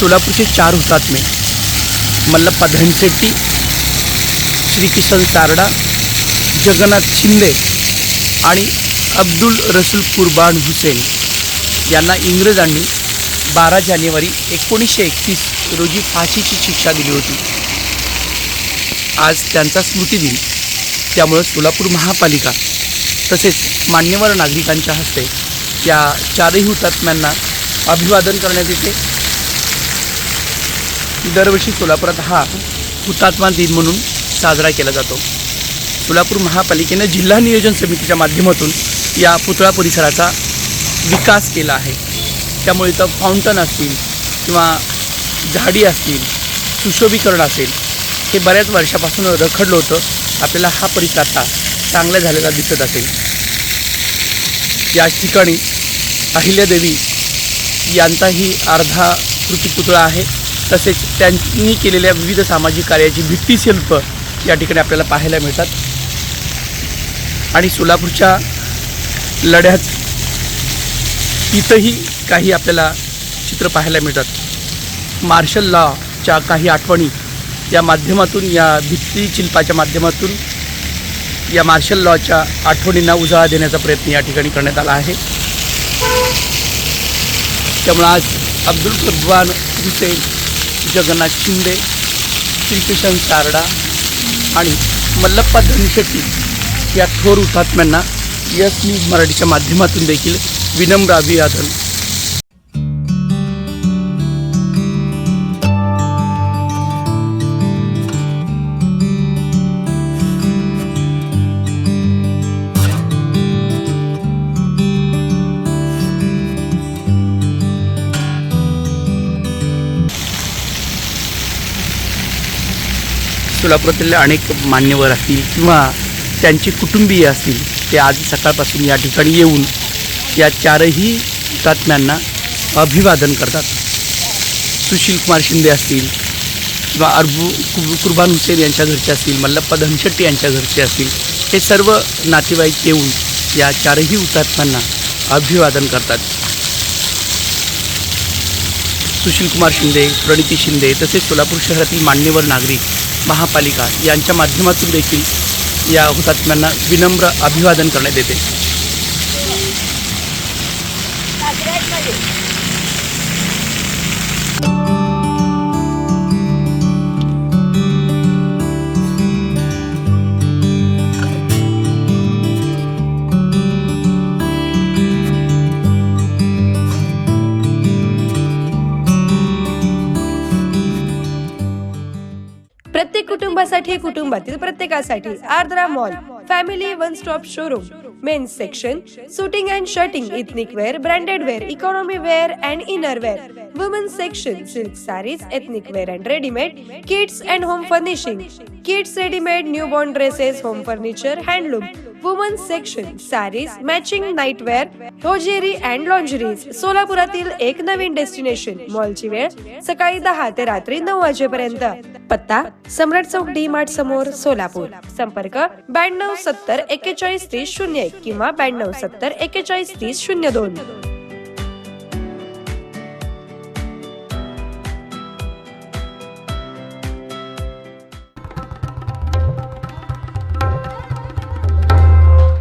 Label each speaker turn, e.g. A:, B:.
A: सोलापूरचे चार हुतात्मे मल्लप्पा धनशेट्टी श्रीकिशन सारडा जगन्नाथ शिंदे आणि अब्दुल रसूल कुर्बान हुसेन यांना इंग्रजांनी बारा जानेवारी एकोणीसशे एकतीस रोजी फाशीची शिक्षा दिली होती. आज त्यांचा स्मृतिदिन त्यामुळं सोलापूर महापालिका तसेच मान्यवर नागरिकांच्या हस्ते या चारही हुतात्म्यांना अभिवादन करण्यात येते. दरवर्षी सोलापुरात हा हुतात्मा दिन म्हणून साजरा केला जातो. सोलापूर महापालिकेनं जिल्हा नियोजन समितीच्या माध्यमातून या पुतळा परिसराचा विकास केला आहे. त्यामुळे इथं फाउंटन असतील किंवा झाडी असतील सुशोभीकरण असेल हे बऱ्याच वर्षापासून रखडलं होतं. आपल्याला हा परिसर आता चांगला झालेला दिसत असेल. या ठिकाणी अहिल्यादेवी यांचाही अर्धा कृतीपुतळा आहे. तसेच त्यांनी केलेल्या विविध सामाजिक कार्याची भित्तीशिल्प या ठिकाणी आपल्याला पाहायला मिळतात. आणि सोलापूरच्या लढ्यात तिथंही काही आपल्याला चित्र पाहायला मिळतात. मार्शल लॉच्या काही आठवणी या माध्यमातून या भित्तीशिल्पाच्या माध्यमातून या मार्शल लॉच्या आठवणींना उजाळा देण्याचा प्रयत्न या ठिकाणी करण्यात आला आहे. त्यामुळं आज अब्दुल कुर्बान हुसेन जगन्नाथ शिंदे श्रीकिशन सारडा आणि मल्लप्पा धनशेट्टी या थोर हुतात्म्यांना यस न्यूज मराठीच्या माध्यमातून देखील विनम्र अभिवादन. सोलापुरातील अनेक मान्यवर असतील किंवा त्यांचे कुटुंबीय असतील ते आज सकाळपासून या ठिकाणी येऊन या चारही हुतात्म्यांना अभिवादन करतात. सुशील कुमार शिंदे असतील किंवा अरबू कुब कुर्बान हुसेन यांच्या घरचे असतील मल्लप्पा धनशेट्टी यांच्या घरचे असतील हे सर्व नातेवाईक येऊन या चारही हुतात्म्यांना अभिवादन करतात. सुशील कुमार शिंदे प्रणिती शिंदे तसेच सोलापूर शहरातील मान्यवर नागरिक महापालिका यांच्या माध्यमातून देखील या हुतात्म्यांना विनम्र अभिवादन करण्यात येते.
B: प्रत्येक कुटुंबासाठी कुटुंबातील प्रत्येकासाठी Ardra mall family one stop showroom men's section suiting and shirting ethnic wear branded wear economy wear and inner wear women's section silk saris ethnic wear and readymade kids and home furnishing kids readymade newborn dresses home furniture handloom women's section saris matching nightwear hosiery and lingeries सोलापुरातील एक नवीन destination मॉलची वेळ सकाळी दहा ते रात्री नऊ वाजेपर्यंत. पत्ता सम्राट चौक डी मार्ट समोर सोलापूर. संपर्क ब्याण्णव सत्तर एक्केचाळीस तीस शून्य एक किंवा ब्याण्णव सत्तर एक्केचाळीस तीस शून्य दोन.